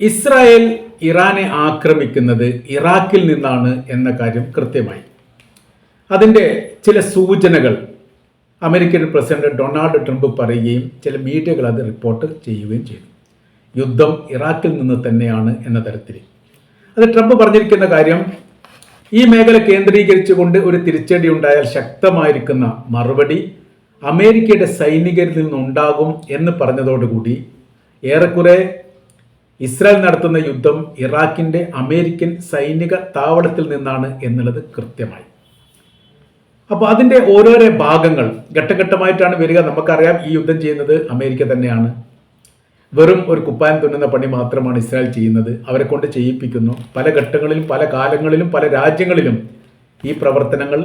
Israel ഇറാനെ ആക്രമിക്കുന്നത് ഇറാഖിൽ നിന്നാണ് എന്ന കാര്യം കൃത്യമായി. അതിന്റെ ചില സൂചനകൾ അമേരിക്കൻ പ്രസിഡന്റ് ഡൊണാൾഡ് ട്രംപ് പറയുകയും ചില മീഡിയകൾ അത് റിപ്പോർട്ട് ചെയ്യുകയും ചെയ്തു. യുദ്ധം ഇറാഖിൽ നിന്ന് തന്നെയാണ് എന്ന തരത്തിൽ. അത് ട്രംപ് പറഞ്ഞിരിക്കുന്ന കാര്യം ഈ മേഖല കേന്ദ്രീകരിച്ചുകൊണ്ട് ഒരു തിരിച്ചടി ഉണ്ടായാൽ ശക്തമായിരിക്കുന്ന മറുപടി അമേരിക്കയുടെ സൈനികരിൽ നിന്നുണ്ടാകും എന്ന് പറഞ്ഞതോടുകൂടി ഏറെക്കുറെ ഇസ്രായേൽ നടത്തുന്ന യുദ്ധം ഇറാഖിന്റെ അമേരിക്കൻ സൈനിക താവളത്തിൽ നിന്നാണ് എന്നുള്ളത് കൃത്യമായി. അപ്പോൾ അതിന്റെ ഓരോരോ ഭാഗങ്ങൾ ഘട്ടഘട്ടമായിട്ടാണ് വരിക. നമുക്കറിയാം ഈ യുദ്ധം ചെയ്യുന്നത് അമേരിക്ക തന്നെയാണ്. വെറും ഒരു കുപ്പായം തുന്നുന്ന പണി മാത്രമാണ് ഇസ്രായേൽ ചെയ്യുന്നത്. അവരെ കൊണ്ട് ചെയ്യിപ്പിക്കുന്നു. പല ഘട്ടങ്ങളിലും പല കാലങ്ങളിലും പല രാജ്യങ്ങളിലും ഈ പ്രവർത്തനങ്ങൾ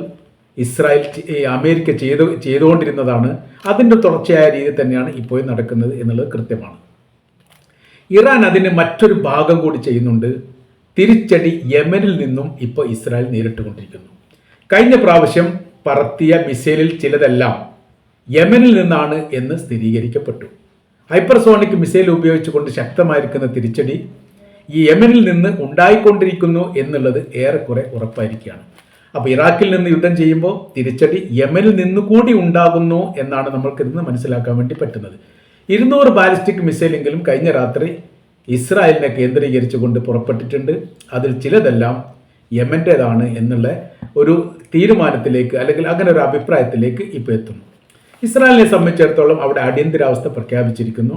ഇസ്രായേൽ അമേരിക്ക ചെയ്തു ചെയ്തുകൊണ്ടിരുന്നതാണ്. അതിന്റെ തുടർച്ചയായ രീതി തന്നെയാണ് ഇപ്പോൾ നടക്കുന്നത് എന്നുള്ളത് കൃത്യമാണ്. ഇറാൻ അതിന് മറ്റൊരു ഭാഗം കൂടി ചെയ്യുന്നുണ്ട്. തിരിച്ചടി യമനിൽ നിന്നും ഇപ്പോൾ ഇസ്രായേൽ നേരിട്ടുകൊണ്ടിരിക്കുന്നു. കഴിഞ്ഞ പ്രാവശ്യം പറത്തിയ മിസൈലിൽ ചിലതെല്ലാം യമനിൽ നിന്നാണ് എന്ന് സ്ഥിരീകരിക്കപ്പെട്ടു. ഹൈപ്പർസോണിക് മിസൈൽ ഉപയോഗിച്ചുകൊണ്ട് ശക്തമായിരിക്കുന്ന തിരിച്ചടി ഈ യമനിൽ നിന്ന് ഉണ്ടായിക്കൊണ്ടിരിക്കുന്നു എന്നുള്ളത് ഏറെക്കുറെ ഉറപ്പായിരിക്കുകയാണ്. അപ്പോൾ ഇറാഖിൽ നിന്ന് യുദ്ധം ചെയ്യുമ്പോൾ തിരിച്ചടി യമനിൽ നിന്ന് കൂടി ഉണ്ടാകുന്നു എന്നാണ് നമ്മൾക്ക് ഇന്ന് മനസ്സിലാക്കാൻ വേണ്ടി പറ്റുന്നത്. ഇരുന്നൂറ് ബാലിസ്റ്റിക് മിസൈലെങ്കിലും കഴിഞ്ഞ രാത്രി ഇസ്രായേലിനെ കേന്ദ്രീകരിച്ചുകൊണ്ട് പുറപ്പെട്ടിട്ടുണ്ട്. അതിൽ ചിലതെല്ലാം യമന്റേതാണ് എന്നുള്ള ഒരു തീരുമാനത്തിലേക്ക് അല്ലെങ്കിൽ അങ്ങനെ ഒരു അഭിപ്രായത്തിലേക്ക് ഇപ്പോൾ എത്തുന്നു. ഇസ്രായേലിനെ സംബന്ധിച്ചിടത്തോളം അവിടെ അടിയന്തരാവസ്ഥ പ്രഖ്യാപിച്ചിരിക്കുന്നു.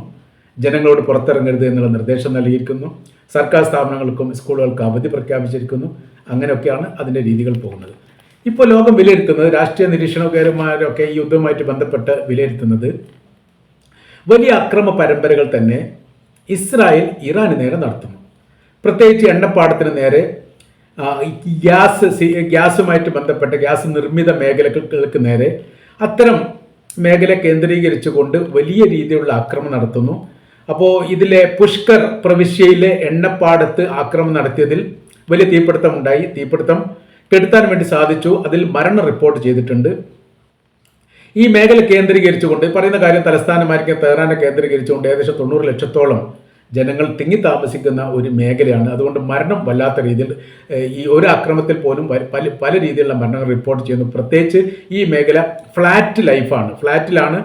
ജനങ്ങളോട് പുറത്തിറങ്ങരുത് എന്നുള്ള നിർദ്ദേശം നൽകിയിരിക്കുന്നു. സർക്കാർ സ്ഥാപനങ്ങൾക്കും സ്കൂളുകൾക്കും അവധി പ്രഖ്യാപിച്ചിരിക്കുന്നു. അങ്ങനെയൊക്കെയാണ് അതിന്റെ രീതികൾ പോകുന്നത്. ഇപ്പോൾ ലോകം വിലയിരുത്തുന്നത് രാഷ്ട്രീയ നിരീക്ഷണകാരന്മാരൊക്കെ ഈ യുദ്ധവുമായിട്ട് ബന്ധപ്പെട്ട് വിലയിരുത്തുന്നത് വലിയ അക്രമ പരമ്പരകൾ തന്നെ ഇസ്രായേൽ ഇറാന് നേരെ നടത്തുന്നു. പ്രത്യേകിച്ച് എണ്ണപ്പാടത്തിന് നേരെ ഗ്യാസ് ഗ്യാസുമായിട്ട് ബന്ധപ്പെട്ട ഗ്യാസ് നിർമ്മിത മേഖലകൾക്ക് നേരെ അത്തരം മേഖല കേന്ദ്രീകരിച്ചുകൊണ്ട് വലിയ രീതിയിലുള്ള ആക്രമണം നടത്തുന്നു. അപ്പോൾ ഇതിലെ പുഷ്കർ പ്രവിശ്യയിലെ എണ്ണപ്പാടത്ത് ആക്രമണം നടത്തിയതിൽ വലിയ തീപിടുത്തം ഉണ്ടായി. തീപിടുത്തം കെടുത്താൻ വേണ്ടി സാധിച്ചു. അതിൽ മരണം റിപ്പോർട്ട് ചെയ്തിട്ടുണ്ട്. ഈ മേഖല കേന്ദ്രീകരിച്ചുകൊണ്ട് പറയുന്ന കാര്യം തലസ്ഥാനമായിരിക്കും തെഹ്റാനെ കേന്ദ്രീകരിച്ചുകൊണ്ട് ഏകദേശം തൊണ്ണൂറ് ലക്ഷത്തോളം ജനങ്ങൾ തിങ്ങി താമസിക്കുന്ന ഒരു മേഖലയാണ്. അതുകൊണ്ട് മരണം വല്ലാത്ത രീതിയിൽ ഈ ഒരു അക്രമത്തിൽ പോലും പല പല രീതിയിലുള്ള മരണങ്ങൾ റിപ്പോർട്ട് ചെയ്യുന്നു. പ്രത്യേകിച്ച് ഈ മേഖല ഫ്ലാറ്റ് ലൈഫാണ്. ഫ്ലാറ്റിലാണ്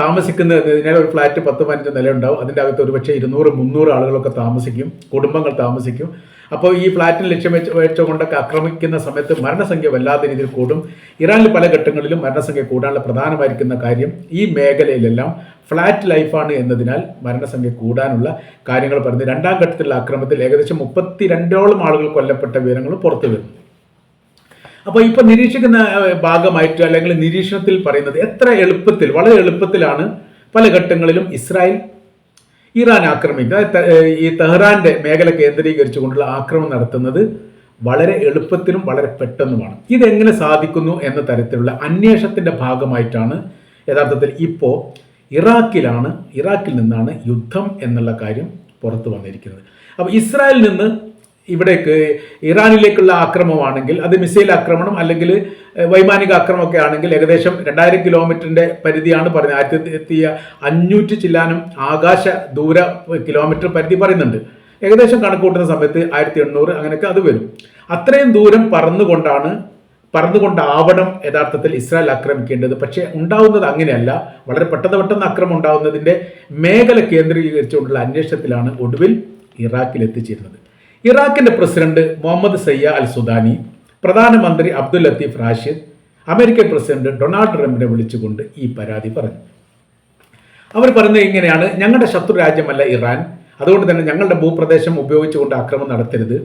താമസിക്കുന്നത് ഒരു ഫ്ലാറ്റ് പത്ത് പതിനഞ്ച് നിലയുണ്ടാവും. അതിന്റെ അകത്ത് ഒരുപക്ഷെ ഇരുന്നൂറ് മുന്നൂറ് ആളുകളൊക്കെ താമസിക്കും കുടുംബങ്ങൾ താമസിക്കും. അപ്പോൾ ഈ ഫ്ലാറ്റിന് ലക്ഷ്യം വെച്ച് വെച്ചുകൊണ്ടൊക്കെ ആക്രമിക്കുന്ന സമയത്ത് മരണസംഖ്യ വല്ലാത്ത രീതിയിൽ കൂടും. ഇറാനിൽ പല ഘട്ടങ്ങളിലും മരണസംഖ്യ കൂടാനുള്ള പ്രധാനമായിരിക്കുന്ന കാര്യം ഈ മേഖലയിലെല്ലാം ഫ്ലാറ്റ് ലൈഫാണ് എന്നതിനാൽ മരണസംഖ്യ കൂടാനുള്ള കാര്യങ്ങൾ പറഞ്ഞ് രണ്ടാം ഘട്ടത്തിലുള്ള ആക്രമണത്തിൽ ഏകദേശം മുപ്പത്തിരണ്ടോളം ആളുകൾ കൊല്ലപ്പെട്ട വിവരങ്ങൾ പുറത്തു വരുന്നു അപ്പോൾ ഇപ്പോൾ നിരീക്ഷിക്കുന്ന ഭാഗമായിട്ട് അല്ലെങ്കിൽ നിരീക്ഷണത്തിൽ പറയുന്നത് എത്ര എളുപ്പത്തിൽ വളരെ എളുപ്പത്തിലാണ് പല ഘട്ടങ്ങളിലും ഇസ്രായേൽ ഇറാൻ ആക്രമിക്കുക ഈ തെഹ്റാന്റെ മേഖല കേന്ദ്രീകരിച്ചുകൊണ്ടുള്ള ആക്രമണം നടത്തുന്നത് വളരെ എളുപ്പത്തിലും വളരെ പെട്ടെന്നുമാണ്. ഇതെങ്ങനെ സാധിക്കുന്നു എന്ന തരത്തിലുള്ള അന്വേഷണത്തിന്റെ ഭാഗമായിട്ടാണ് യഥാർത്ഥത്തിൽ ഇപ്പോൾ ഇറാഖിലാണ് ഇറാഖിൽ നിന്നാണ് യുദ്ധം എന്നുള്ള കാര്യം പുറത്തു വന്നിരിക്കുന്നത്. അപ്പോൾ ഇസ്രായേലിൽ നിന്ന് ഇവിടേക്ക് ഇറാനിലേക്കുള്ള ആക്രമമാണെങ്കിൽ അത് മിസൈൽ ആക്രമണം അല്ലെങ്കിൽ വൈമാനിക ആക്രമണമൊക്കെ ആണെങ്കിൽ ഏകദേശം രണ്ടായിരം കിലോമീറ്ററിന്റെ പരിധിയാണ് പറയുന്നത്. ആയിരത്തി അഞ്ഞൂറ്റി ചില്ലാനും ആകാശ ദൂര കിലോമീറ്റർ പരിധി പറയുന്നുണ്ട്. ഏകദേശം കണക്ക് കൂട്ടുന്ന സമയത്ത് ആയിരത്തി എണ്ണൂറ് അങ്ങനെയൊക്കെ അത് വരും. അത്രയും ദൂരം പറന്നുകൊണ്ടാണ് പറന്നുകൊണ്ടാവണം യഥാർത്ഥത്തിൽ ഇസ്രായേൽ ആക്രമിക്കേണ്ടത്. പക്ഷേ ഉണ്ടാവുന്നത് അങ്ങനെയല്ല. വളരെ പെട്ടെന്ന് പെട്ടെന്ന് ആക്രമണം ഉണ്ടാവുന്നതിന്റെ മേഖല കേന്ദ്രീകരിച്ചുകൊണ്ടുള്ള അന്വേഷണത്തിലാണ് ഒടുവിൽ ഇറാഖിൽ എത്തിച്ചേരുന്നത്. ഇറാഖിന്റെ പ്രസിഡന്റ് മുഹമ്മദ് സയ്യ അൽ സുദാനി പ്രധാനമന്ത്രി Abdul Latif Rashid American president Donald ട്രംപിനെ വിളിച്ചുകൊണ്ട് ഈ പരാതി പറഞ്ഞു. അവർ പറയുന്നത് ഇങ്ങനെയാണ് ഞങ്ങളുടെ ശത്രു രാജ്യമല്ല ഇറാൻ അതുകൊണ്ട് തന്നെ ഞങ്ങളുടെ ഭൂപ്രദേശം ഉപയോഗിച്ചുകൊണ്ട് ആക്രമണം നടത്തരുത്.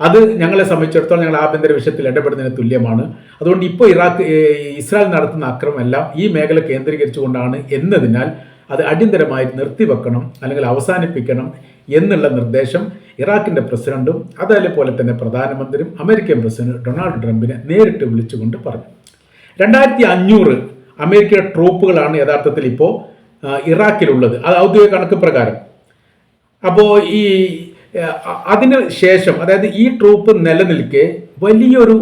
അത് ഞങ്ങളെ സംബന്ധിച്ചിടത്തോളം ഞങ്ങൾ ആഭ്യന്തര വിഷയത്തിൽ ഇടപെടുന്നതിന് തുല്യമാണ്. അതുകൊണ്ട് ഇപ്പോൾ ഇറാഖ് ഇസ്രായേൽ നടത്തുന്ന ആക്രമണം എല്ലാം ഈ മേഖല കേന്ദ്രീകരിച്ചുകൊണ്ടാണ് എന്നതിനാൽ അത് അടിയന്തരമായി നിർത്തിവെക്കണം അല്ലെങ്കിൽ അവസാനിപ്പിക്കണം എന്നുള്ള നിർദ്ദേശം ഇറാഖിന്റെ പ്രസിഡന്റും അതേപോലെ തന്നെ പ്രധാനമന്ത്രിയും അമേരിക്കൻ പ്രസിഡന്റ് ഡൊണാൾഡ് ട്രംപിനെ നേരിട്ട് വിളിച്ചുകൊണ്ട് പറഞ്ഞു. രണ്ടായിരത്തി അഞ്ഞൂറ് അമേരിക്കയുടെ ട്രൂപ്പുകളാണ് യഥാർത്ഥത്തിൽ ഇപ്പോൾ ഇറാഖിലുള്ളത്. അത് ഔദ്യോഗിക കണക്ക് പ്രകാരം. അപ്പോൾ ഈ അതിന് ശേഷം അതായത് ഈ ട്രൂപ്പ് നിലനിൽക്കെ വലിയൊരു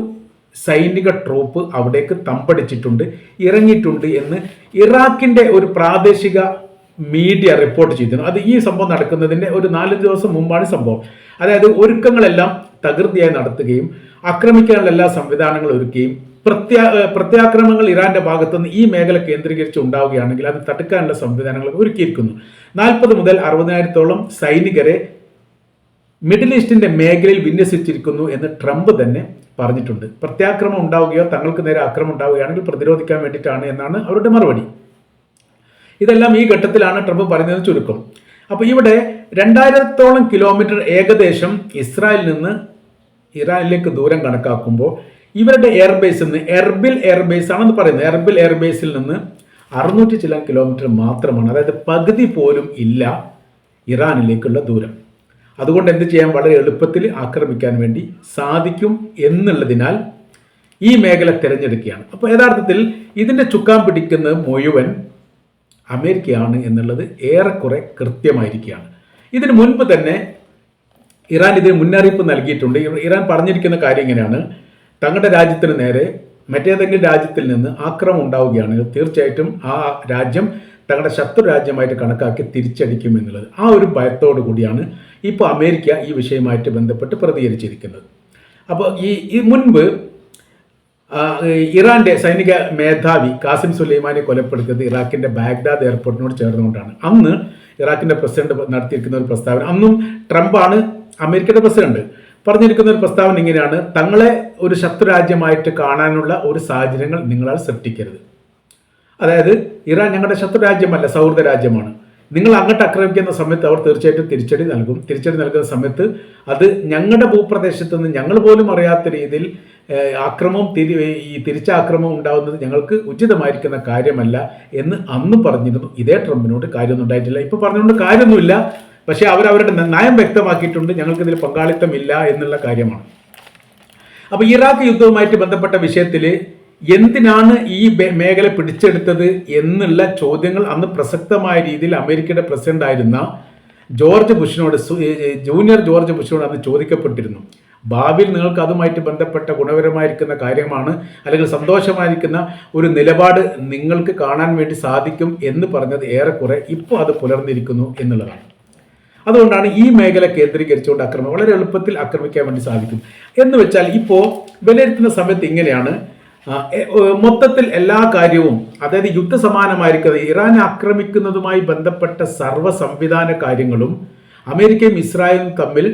സൈനിക ട്രൂപ്പ് അവിടേക്ക് തമ്പടിച്ചിട്ടുണ്ട് ഇറങ്ങിയിട്ടുണ്ട് എന്ന് ഇറാഖിന്റെ ഒരു പ്രാദേശിക മീഡിയ റിപ്പോർട്ട് ചെയ്തിരുന്നു. അത് ഈ സംഭവം നടക്കുന്നതിന്റെ ഒരു നാല് ദിവസം മുമ്പാണ് സംഭവം. അതായത് ഒരുക്കങ്ങളെല്ലാം തകൃതിയായി നടത്തുകയും ആക്രമിക്കാനുള്ള എല്ലാ സംവിധാനങ്ങളും ഒരുക്കുകയും പ്രത്യാ പ്രത്യാക്രമങ്ങൾ ഇറാന്റെ ഭാഗത്തുനിന്ന് ഈ മേഖല കേന്ദ്രീകരിച്ച് ഉണ്ടാവുകയാണെങ്കിൽ അത് തടുക്കാനുള്ള സംവിധാനങ്ങൾ ഒരുക്കിയിരിക്കുന്നു. നാൽപ്പത് മുതൽ അറുപതിനായിരത്തോളം സൈനികരെ മിഡിൽ ഈസ്റ്റിന്റെ മേഖലയിൽ വിന്യസിച്ചിരിക്കുന്നു എന്ന് ട്രംപ് തന്നെ പറഞ്ഞിട്ടുണ്ട്. പ്രത്യാക്രമം ഉണ്ടാവുകയോ തങ്ങൾക്ക് നേരെ ആക്രമം ഉണ്ടാവുകയാണെങ്കിൽ പ്രതിരോധിക്കാൻ വേണ്ടിയിട്ടാണ് എന്നാണ് അവരുടെ മറുപടി. ഇതെല്ലാം ഈ ഘട്ടത്തിലാണ് ട്രംപ് പറയുന്നത് ചുരുക്കം. അപ്പോൾ ഇവിടെ രണ്ടായിരത്തോളം കിലോമീറ്റർ ഏകദേശം ഇസ്രായേലിൽ നിന്ന് ഇറാനിലേക്ക് ദൂരം കണക്കാക്കുമ്പോൾ ഇവരുടെ എയർബേസിൽ നിന്ന് എർബിൽ എയർബേസ് ആണെന്ന് പറയുന്നത്. എർബിൽ എയർബേസിൽ നിന്ന് അറുന്നൂറ്റി ചില കിലോമീറ്റർ മാത്രമാണ്. അതായത് പകുതി പോലും ഇല്ല ഇറാനിലേക്കുള്ള ദൂരം. അതുകൊണ്ട് എന്ത് ചെയ്യാൻ വളരെ എളുപ്പത്തിൽ ആക്രമിക്കാൻ വേണ്ടി സാധിക്കും എന്നുള്ളതിനാൽ ഈ മേഖല തിരഞ്ഞെടുക്കുകയാണ്. അപ്പോൾ യഥാർത്ഥത്തിൽ ഇതിന്റെ ചുക്കാൻ പിടിക്കുന്നത് മുഴുവൻ അമേരിക്കയാണ് എന്നുള്ളത് ഏറെക്കുറെ കൃത്യമായിരിക്കുകയാണ്. ഇതിനു മുൻപ് തന്നെ ഇറാൻ ഇതിന് മുന്നറിയിപ്പ് നൽകിയിട്ടുണ്ട്. ഇറാൻ പറഞ്ഞിരിക്കുന്ന കാര്യം ഇങ്ങനെയാണ്. തങ്ങളുടെ രാജ്യത്തിന് നേരെ മറ്റേതെങ്കിലും രാജ്യത്തിൽ നിന്ന് ആക്രമം ഉണ്ടാവുകയാണെങ്കിൽ തീർച്ചയായിട്ടും ആ രാജ്യം തങ്ങളുടെ ശത്രു രാജ്യമായിട്ട് കണക്കാക്കി തിരിച്ചടിക്കും എന്നുള്ളത്. ആ ഒരു ഭയത്തോടു കൂടിയാണ് ഇപ്പോൾ അമേരിക്ക ഈ വിഷയമായിട്ട് ബന്ധപ്പെട്ട് പ്രതികരിച്ചിരിക്കുന്നത്. അപ്പോൾ ഈ ഈ മുൻപ് ഇറാന്റെ സൈനിക മേധാവി കാസിം സുലൈമാനെ കൊലപ്പെടുത്തിയത് ഇറാഖിന്റെ ബാഗ്ദാദ് എയർപോർട്ടിനോട് ചേർന്നുകൊണ്ടാണ്. അന്ന് ഇറാഖിന്റെ പ്രസിഡന്റ് നടത്തിയിരിക്കുന്ന ഒരു പ്രസ്താവന അന്നും ട്രംപാണ് അമേരിക്കയുടെ പ്രസിഡന്റ് പറഞ്ഞിരിക്കുന്ന ഒരു പ്രസ്താവന ഇങ്ങനെയാണ് തങ്ങളെ ഒരു ശത്രുരാജ്യമായിട്ട് കാണാനുള്ള ഒരു സാഹചര്യങ്ങൾ നിങ്ങളാൽ സൃഷ്ടിക്കരുത്. അതായത് ഇറാൻ ഞങ്ങളുടെ ശത്രുരാജ്യമല്ല സൗഹൃദ രാജ്യമാണ്. നിങ്ങൾ അങ്ങോട്ട് ആക്രമിക്കുന്ന സമയത്ത് അവർ തീർച്ചയായിട്ടും തിരിച്ചടി നൽകും. തിരിച്ചടി നൽകുന്ന സമയത്ത് അത് ഞങ്ങളുടെ ഭൂപ്രദേശത്ത് നിന്ന് ഞങ്ങൾ പോലും അറിയാത്ത രീതിയിൽ ആക്രമം തിരി ഈ തിരിച്ചാക്രമം ഉണ്ടാകുന്നത് ഞങ്ങൾക്ക് ഉചിതമായിരിക്കുന്ന കാര്യമല്ല എന്ന് അന്ന് പറഞ്ഞിരുന്നു. ഇതേ ട്രംപിനോട് കാര്യമൊന്നും ഉണ്ടായിട്ടില്ല. ഇപ്പോൾ പറഞ്ഞുകൊണ്ട് കാര്യമൊന്നുമില്ല. പക്ഷേ അവരവരുടെ നയം വ്യക്തമാക്കിയിട്ടുണ്ട്. ഞങ്ങൾക്ക് ഇതിൽ പങ്കാളിത്തമില്ല എന്നുള്ള കാര്യമാണ്. അപ്പോൾ ഇറാഖ് യുദ്ധവുമായിട്ട് ബന്ധപ്പെട്ട വിഷയത്തിൽ എന്തിനാണ് ഈ മേഖല പിടിച്ചെടുത്തത് എന്നുള്ള ചോദ്യങ്ങൾ അന്ന് പ്രസക്തമായ രീതിയിൽ അമേരിക്കയുടെ പ്രസിഡന്റ് ആയിരുന്ന ജോർജ് ബുഷിനോട് ജൂനിയർ ജോർജ് ബുഷിനോട് അന്ന് ചോദിക്കപ്പെട്ടിരുന്നു. ഭാവിയിൽ നിങ്ങൾക്ക് അതുമായിട്ട് ബന്ധപ്പെട്ട ഗുണപരമായിരിക്കുന്ന കാര്യമാണ് അല്ലെങ്കിൽ സന്തോഷമായിരിക്കുന്ന ഒരു നിലപാട് നിങ്ങൾക്ക് കാണാൻ വേണ്ടി സാധിക്കും എന്ന് പറഞ്ഞത് ഏറെക്കുറെ ഇപ്പോൾ അത് പുലർന്നിരിക്കുന്നു എന്നുള്ളതാണ്. അതുകൊണ്ടാണ് ഈ മേഖല കേന്ദ്രീകരിച്ചുകൊണ്ട് ആക്രമണം വളരെ എളുപ്പത്തിൽ ആക്രമിക്കാൻ വേണ്ടി സാധിക്കും. എന്ന് വെച്ചാൽ ഇപ്പോൾ വിലയിരുത്തുന്ന സമയത്ത് ഇങ്ങനെയാണ്. മൊത്തത്തിൽ എല്ലാ കാര്യവും അതായത് യുദ്ധസമാനമായിരിക്കുന്നത് ഇറാൻ ആക്രമിക്കുന്നതുമായി ബന്ധപ്പെട്ട സർവ സംവിധാന കാര്യങ്ങളും അമേരിക്കയും ഇസ്രായേലും തമ്മിൽ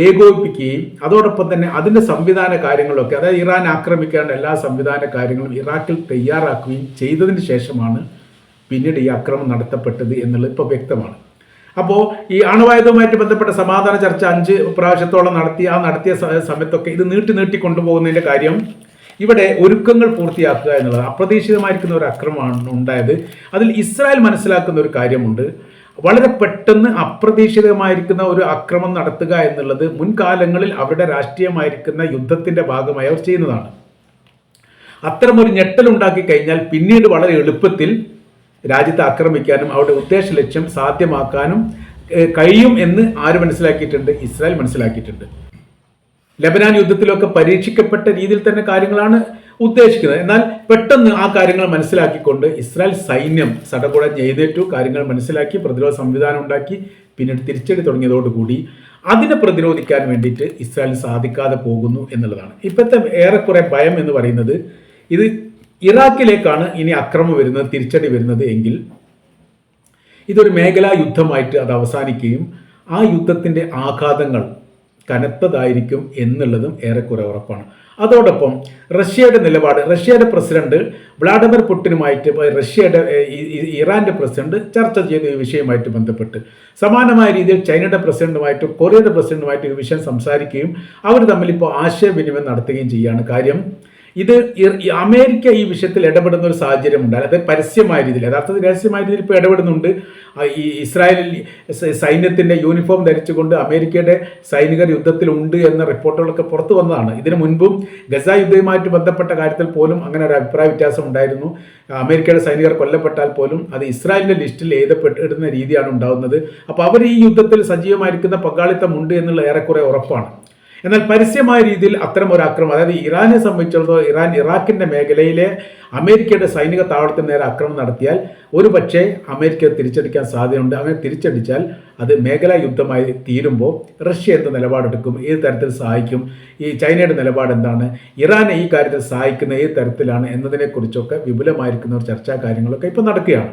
ഏകോപിപ്പിക്കുകയും അതോടൊപ്പം തന്നെ അതിന്റെ സംവിധാന കാര്യങ്ങളൊക്കെ അതായത് ഇറാൻ ആക്രമിക്കേണ്ട എല്ലാ സംവിധാന കാര്യങ്ങളും ഇറാഖിൽ തയ്യാറാക്കുകയും ചെയ്തതിന് ശേഷമാണ് പിന്നീട് ഈ ആക്രമണം നടത്തപ്പെട്ടത് എന്നുള്ളത് ഇപ്പോൾ വ്യക്തമാണ്. അപ്പോൾ ഈ ആണവായുധവുമായിട്ട് ബന്ധപ്പെട്ട സമാധാന ചർച്ച അഞ്ച് പ്രാവശ്യത്തോളം നടത്തി ആ നടത്തിയ സമയത്തൊക്കെ ഇത് നീട്ടി നീട്ടി കൊണ്ടുപോകുന്നതിന്റെ കാര്യം ഇവിടെ ഒരുക്കങ്ങൾ പൂർത്തിയാക്കുക എന്നുള്ളത് അപ്രതീക്ഷിതമായിരിക്കുന്ന ഒരു അക്രമമാണ് ഉണ്ടായത്. അതിൽ ഇസ്രായേൽ മനസ്സിലാക്കുന്ന ഒരു കാര്യമുണ്ട്. വളരെ പെട്ടെന്ന് അപ്രതീക്ഷിതമായിരിക്കുന്ന ഒരു അക്രമം നടത്തുക എന്നുള്ളത് മുൻകാലങ്ങളിൽ അവരുടെ രാഷ്ട്രീയമായിരിക്കുന്ന യുദ്ധത്തിന്റെ ഭാഗമായി അവർ ചെയ്യുന്നതാണ്. അത്തരമൊരു ഞെട്ടലുണ്ടാക്കി കഴിഞ്ഞാൽ പിന്നീട് വളരെ എളുപ്പത്തിൽ രാജ്യത്തെ ആക്രമിക്കാനും അവരുടെ ഉദ്ദേശ ലക്ഷ്യം സാധ്യമാക്കാനും കഴിയും എന്ന് ആര് മനസ്സിലാക്കിയിട്ടുണ്ട്? ഇസ്രായേൽ മനസ്സിലാക്കിയിട്ടുണ്ട്. ലബനാൻ യുദ്ധത്തിലൊക്കെ പരീക്ഷിക്കപ്പെട്ട രീതിയിൽ തന്നെ കാര്യങ്ങളാണ് ഉദ്ദേശിക്കുന്നത്. എന്നാൽ പെട്ടെന്ന് ആ കാര്യങ്ങൾ മനസ്സിലാക്കിക്കൊണ്ട് ഇസ്രായേൽ സൈന്യം സടകുടഞ്ഞ് ചെയ്തേറ്റു കാര്യങ്ങൾ മനസ്സിലാക്കി പ്രതിരോധ സംവിധാനം ഉണ്ടാക്കി പിന്നീട് തിരിച്ചടി തുടങ്ങിയതോടുകൂടി അതിനെ പ്രതിരോധിക്കാൻ വേണ്ടിയിട്ട് ഇസ്രായേൽ സാധിക്കാതെ പോകുന്നു എന്നുള്ളതാണ്. ഇപ്പോഴത്തെ ഏറെക്കുറെ ഭയം എന്ന് പറയുന്നത് ഇത് ഇറാഖിലേക്കാണ് ഇനി അക്രമം വരുന്നത് തിരിച്ചടി വരുന്നത് എങ്കിൽ ഇതൊരു മേഖലാ യുദ്ധമായിട്ട് അത് അവസാനിക്കുകയും ആ യുദ്ധത്തിന്റെ ആഘാതങ്ങൾ കനത്തതായിരിക്കും എന്നുള്ളതും ഏറെക്കുറെ ഉറപ്പാണ്. അതോടൊപ്പം റഷ്യയുടെ നിലപാട് റഷ്യയുടെ പ്രസിഡന്റ് വ്ളാഡിമിർ പുടിനുമായിട്ട് റഷ്യയുടെ ഇറാന്റെ പ്രസിഡന്റ് ചർച്ച ചെയ്ത ഈ വിഷയവുമായിട്ട് ബന്ധപ്പെട്ട് സമാനമായ രീതിയിൽ ചൈനയുടെ പ്രസിഡന്റുമായിട്ടും കൊറിയയുടെ പ്രസിഡന്റുമായിട്ടും ഈ വിഷയം സംസാരിക്കുകയും അവർ തമ്മിൽ ഇപ്പോൾ ആശയവിനിമയം നടത്തുകയും ചെയ്യുകയാണ് കാര്യം ഇത് അമേരിക്ക ഈ വിഷയത്തിൽ ഇടപെടുന്ന ഒരു സാഹചര്യം ഉണ്ടായി അത് പരസ്യമായ രീതിയിൽ യഥാർത്ഥത്തിൽ രഹസ്യമായ രീതിയിൽ ഇപ്പോൾ ഇടപെടുന്നുണ്ട്. ഈ ഇസ്രായേലിൽ സൈന്യത്തിന്റെ യൂണിഫോം ധരിച്ചുകൊണ്ട് അമേരിക്കയുടെ സൈനികർ യുദ്ധത്തിലുണ്ട് എന്ന റിപ്പോർട്ടുകളൊക്കെ പുറത്തു വന്നതാണ്. ഇതിനു മുൻപും ഗസ യുദ്ധവുമായിട്ട് ബന്ധപ്പെട്ട കാര്യത്തിൽ പോലും അങ്ങനെ ഒരു അഭിപ്രായ വ്യത്യാസം ഉണ്ടായിരുന്നു. അമേരിക്കയുടെ സൈനികർ കൊല്ലപ്പെട്ടാൽ പോലും അത് ഇസ്രായേലിന്റെ ലിസ്റ്റിൽ എഴുതപ്പെട്ടിടുന്ന രീതിയാണ് ഉണ്ടാകുന്നത് അപ്പോൾ അവർ ഈ യുദ്ധത്തിൽ സജീവമായിരിക്കുന്ന പങ്കാളിത്തമുണ്ട് എന്നുള്ള ഏറെക്കുറെ ഉറപ്പാണ്. എന്നാൽ പരസ്യമായ രീതിയിൽ അത്തരം ഒരു ആക്രമണം അതായത് ഇറാനെ സംബന്ധിച്ചിടത്തോളം ഇറാൻ ഇറാഖിന്റെ മേഖലയിലെ അമേരിക്കയുടെ സൈനിക താവളത്തിന് നേരെ ആക്രമണം നടത്തിയാൽ ഒരു പക്ഷേ അമേരിക്ക തിരിച്ചടിക്കാൻ സാധ്യതയുണ്ട്. അങ്ങനെ തിരിച്ചടിച്ചാൽ അത് മേഖലാ യുദ്ധമായി തീരുമ്പോൾ റഷ്യ എന്ത് നിലപാടെടുക്കും? ഏത് തരത്തിൽ സഹായിക്കും? ഈ ചൈനയുടെ നിലപാട് എന്താണ്? ഇറാനെ ഈ കാര്യത്തിൽ സഹായിക്കുന്ന ഏത് തരത്തിലാണ്? എന്നതിനെക്കുറിച്ചൊക്കെ വിപുലമായിരിക്കുന്ന ഒരു ചർച്ചാ കാര്യങ്ങളൊക്കെ ഇപ്പോൾ നടക്കുകയാണ്.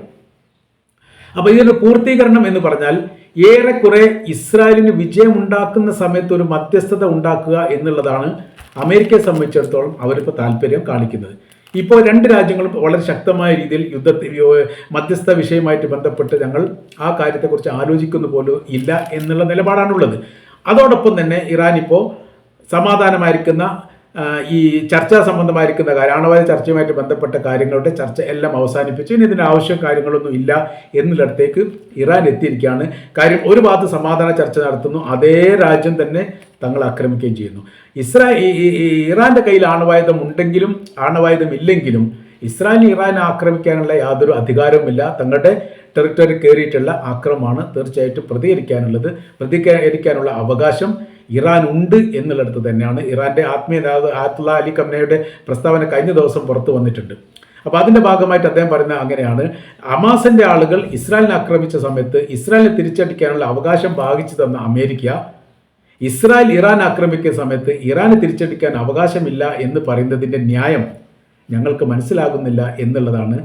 അപ്പോൾ ഇതിന്റെ പൂർത്തീകരണം എന്ന് പറഞ്ഞാൽ ഏറെക്കുറെ ഇസ്രായേലിന് വിജയമുണ്ടാക്കുന്ന സമയത്ത് ഒരു മധ്യസ്ഥത ഉണ്ടാക്കുക എന്നുള്ളതാണ് അമേരിക്കയെ സംബന്ധിച്ചിടത്തോളം അവരിപ്പോൾ താല്പര്യം കാണിക്കുന്നത്. ഇപ്പോൾ രണ്ട് രാജ്യങ്ങളും വളരെ ശക്തമായ രീതിയിൽ യുദ്ധ മധ്യസ്ഥ വിഷയമായിട്ട് ബന്ധപ്പെട്ട് ഞങ്ങൾ ആ കാര്യത്തെക്കുറിച്ച് ആലോചിക്കുന്നു പോലും ഇല്ല എന്നുള്ള നിലപാടാണുള്ളത്. അതോടൊപ്പം തന്നെ ഇറാൻ ഇപ്പോൾ സമാധാനമായിരിക്കുന്ന ഈ ചർച്ചാ സംബന്ധമായിരിക്കുന്ന കാര്യം ആണവായ ചർച്ചയുമായിട്ട് ബന്ധപ്പെട്ട കാര്യങ്ങളുടെ ചർച്ച എല്ലാം അവസാനിപ്പിച്ചു. ഇനി ഇതിന് ആവശ്യം കാര്യങ്ങളൊന്നും ഇല്ല എന്നുള്ളടത്തേക്ക് ഇറാൻ എത്തിയിരിക്കുകയാണ്. കാര്യം ഒരു ഭാഗത്ത് സമാധാന ചർച്ച നടത്തുന്നു അതേ രാജ്യം തന്നെ തങ്ങൾ ആക്രമിക്കുകയും ചെയ്യുന്നു. ഇസ്രായേൽ ഇറാന്റെ കയ്യിൽ ആണവായുധം ഉണ്ടെങ്കിലും ആണവായുധം ഇല്ലെങ്കിലും ഇസ്രായേൽ ഇറാൻ ആക്രമിക്കാനുള്ള യാതൊരു അധികാരവുമില്ല. തങ്ങളുടെ ടെറിട്ടറി കയറിയിട്ടുള്ള ആക്രമമാണ് തീർച്ചയായിട്ടും പ്രതികരിക്കാനുള്ളത് പ്രതികരിക്കാനുള്ള അവകാശം ഇറാൻ ഉണ്ട് എന്നുള്ളിടത്ത് തന്നെയാണ് ഇറാന്റെ ആത്മീയ നേതാവ് ആയത്തുള്ള അലി കംനയുടെ പ്രസ്താവന കഴിഞ്ഞ ദിവസം പുറത്തു വന്നിട്ടുണ്ട്. അപ്പോൾ അതിന്റെ ഭാഗമായിട്ട് അദ്ദേഹം പറയുന്നത് അങ്ങനെയാണ് അമാസിന്റെ ആളുകൾ ഇസ്രായേലിനെ ആക്രമിച്ച സമയത്ത് ഇസ്രായേലിനെ തിരിച്ചടിക്കാനുള്ള അവകാശം ഭാഗിച്ചു തന്ന അമേരിക്ക ഇസ്രായേൽ ഇറാൻ ആക്രമിക്കുന്ന സമയത്ത് ഇറാനെ തിരിച്ചടിക്കാൻ അവകാശമില്ല എന്ന് പറയുന്നതിന്റെ ന്യായം ഞങ്ങൾക്ക് മനസ്സിലാകുന്നില്ല എന്നുള്ളതാണ്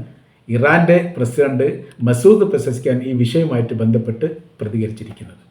ഇറാന്റെ പ്രസിഡന്റ് മസൂദ് പെസസ്കാൻ ഈ വിഷയവുമായിട്ട് ബന്ധപ്പെട്ട് പ്രതികരിച്ചിരിക്കുന്നത്.